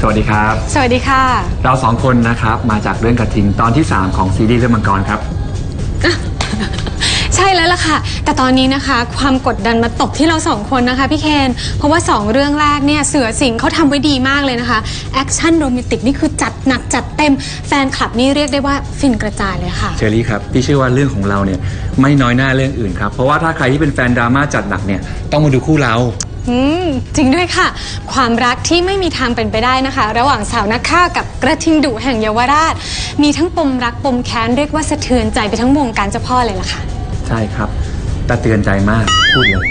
สวัสดีครับ สวัสดีค่ะ เราสองคนนะครับมาจากเรื่องกระทิงตอนที่ 3 ของซีรีส์เรื่องมังกรครับ ใช่แล้วล่ะค่ะ แต่ตอนนี้นะคะ ความกดดันมาตกที่เราสองคนนะคะพี่เคน เพราะว่า 2 เรื่องแรกเนี่ยเสือสิงห์เขาทำไว้ดีมากเลยนะคะแอคชั่นโรแมนติกนี่คือจัดหนักจัดเต็มแฟนคลับนี่เรียกได้ว่าฟินกระจายเลยค่ะ เชอรี่ครับพี่เชื่อว่าเรื่องของเราเนี่ยไม่น้อยหน้าเรื่องอื่นครับ เพราะว่าถ้าใครที่เป็นแฟนดราม่าจัดหนักเนี่ยต้องมาดูคู่เรา อืมจริงด้วยค่ะ ความรักที่ไม่มีทางเป็นไปได้นะคะ ระหว่างสาวนักฆ่ากับกระทิงดุแห่งเยาวราช มีทั้งปมรักปมแค้นเรียกว่าสะเทือนใจไปทั้งวงการเจ้าพ่อเลยล่ะค่ะ ใช่ครับ แต่เตือนใจมากพูดเลย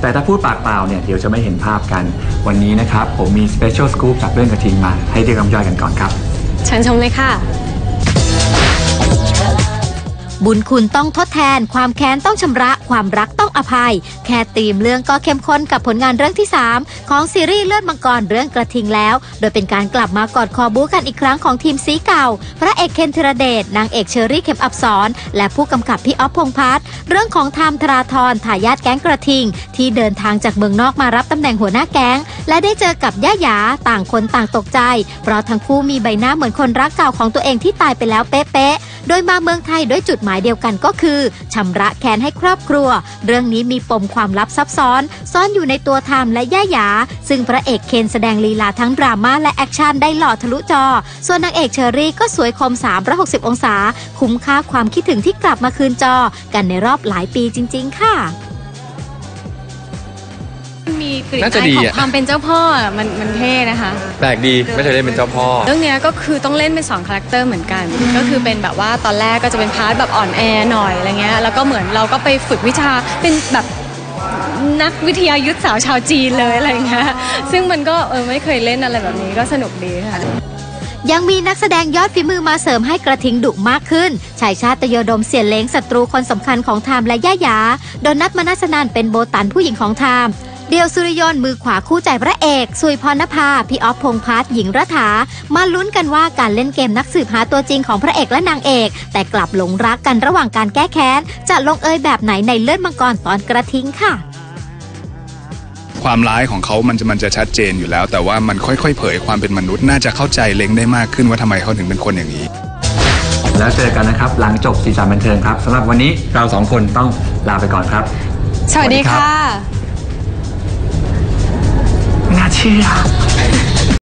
แต่ถ้าพูดปากเปล่าเนี่ยเดี๋ยวจะไม่เห็นภาพกัน วันนี้นะครับ ผมมีสเปเชียลสกู๊ปจากเรื่องกระทิงมาให้เรียกน้ำย่อยกันก่อนครับ เชิญชมเลยค่ะ บุญคุณต้องทดแทน ความแค้นต้องชำระ ความรักต้องอภัย แค่ตีมเรื่องก็เข้มข้นกับผลงานเรื่องที่ 3 ของซีรีส์เลือดมังกรเรื่องกระทิงแล้ว โดยเป็นการกลับมากอดคอบู๊กันอีกครั้งของทีมสีเก่า พระเอกเคนธีรเดชนางเอกเชอรี่เข็มอับสรและผู้กำกับพี่อ๊อฟพงพัฒน์เรื่องของไทม์ธราธรทายาทแก๊งกระทิง ที่เดินทางจากเมืองนอกมารับตำแหน่งหัวหน้าแก๊ง และได้เจอกับย่าหยาต่างคนต่างตกใจ เพราะทั้งคู่มีใบหน้าเหมือนคนรักเก่าของตัวเองที่ตายไปแล้วเป๊ะ โดยมาเมืองไทยด้วยจุดหมายเดียวกันก็คือชำระแค้นให้ครอบครัว เรื่องนี้มีปมความลับซับซ้อน ซ่อนอยู่ในตัวไทม์และย่าหยา ซึ่งพระเอกเคนแสดงลีลาทั้งดราม่าและแอคชั่นได้หล่อทะลุจอ ส่วนนางเอกเชอรี่ก็สวยคม 360 องศา คุ้มค่าความคิดถึงที่กลับมาคืนจอ กันในรอบหลายปีจริง ๆ ค่ะ กลิ่นน่าจะอายดีของอะ ความเป็นเจ้าพ่ออะมันมันเท่นะคะ แปลกดีไม่เคยได้เป็นเจ้าพ่อ เรื่องเนี้ยก็คือต้องเล่นเป็น2คาแรคเตอร์เหมือนกัน ก็คือเป็นแบบว่าตอนแรกก็จะเป็นพาร์ทแบบอ่อนแอหน่อยอะไรเงี้ยแล้วก็เหมือนเราก็ไปฝึกวิชาเป็นแบบนักวิทยายุทธสาวชาวจีนเลยอะไรเงี้ยซึ่งมันก็เออไม่เคยเล่นอะไรแบบนี้ก็สนุกดีค่ะ ยังมีนักแสดงยอดฝีมือมาเสริมให้กระทิงดุมากขึ้น ชายชาติโยดมเสียเล้งศัตรูคนสำคัญของไทม์และย่าหยา โดนัทมนัสนันเป็นโบตันผู้หญิงของไทม์ เดียวสุริยนต์มือขวาคู่ใจพระเอก สุยพรณภา พี่ออฟพงษ์พัฒน์หญิงรัฐา มาลุ้นกันว่าการเล่นเกมนักสืบหาตัวจริงของพระเอกและนางเอก แต่กลับหลงรักกันระหว่างการแก้แค้น จะลงเอยแบบไหนในเลือดมังกรตอนกระทิงค่ะความร้ายของเขามันจะมันจะชัดเจนอยู่แล้ว แต่ว่ามันค่อยๆ เผยความเป็นมนุษย์น่าจะเข้าใจเล็งได้มากขึ้นว่าทำไมเขาถึงเป็นคนอย่างนี้ แล้วเจอกันนะครับ หลังจบสีสันบันเทิงครับสำหรับวันนี้เราสองคนต้องลาไปก่อนครับ สวัสดีค่ะ ไม่น่าเชื่อ